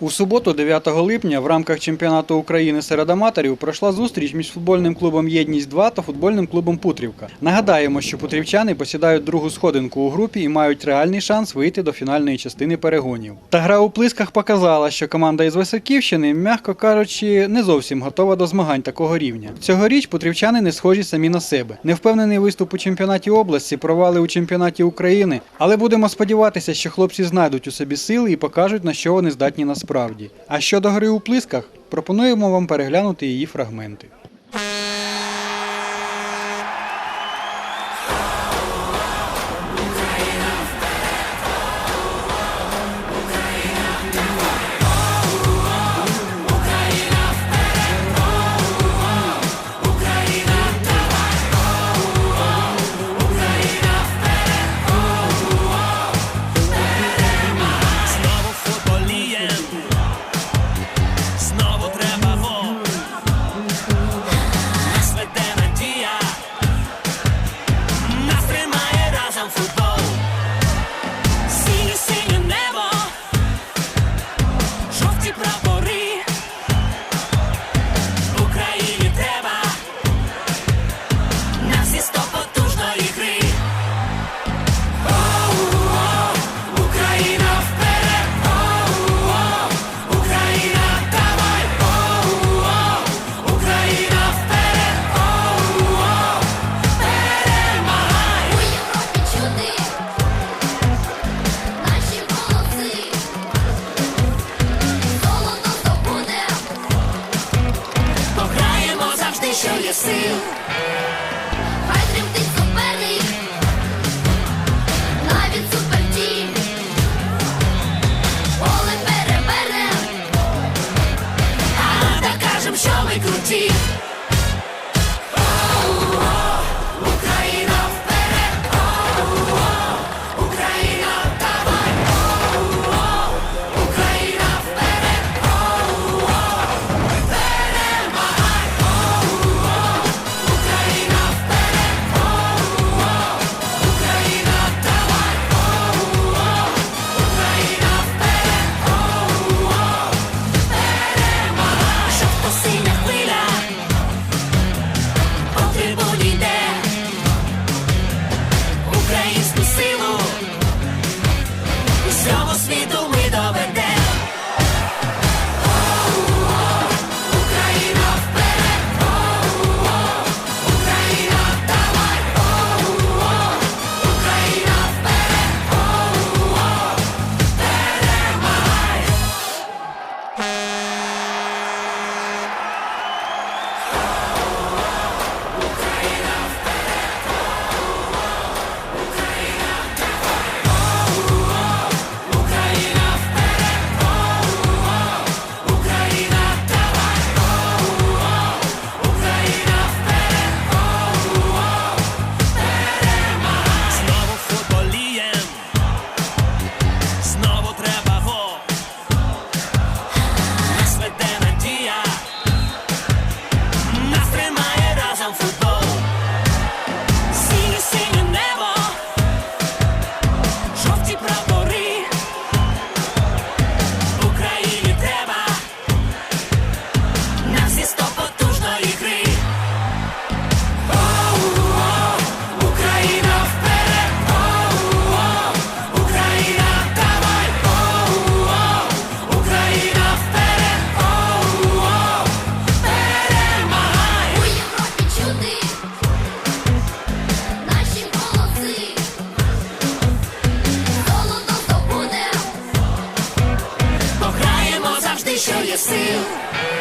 У суботу, 9 липня, в рамках чемпіонату України серед аматорів пройшла зустріч між футбольним клубом Єдність 2 та футбольним клубом Путрівка. Нагадаємо, що путрівчани посідають другу сходинку у групі і мають реальний шанс вийти до фінальної частини перегонів. Та гра у плисках показала, що команда із Високівщини, м'яко кажучи, не зовсім готова до змагань такого рівня. Цьогоріч путрівчани не схожі самі на себе. Невпевнений виступ у чемпіонаті області, провали у чемпіонаті України. Але будемо сподіватися, що хлопці знайдуть у собі сили і покажуть, на що вони здатні насправді. А щодо гри у плисках, пропонуємо вам переглянути її фрагменти. see. Show you seal.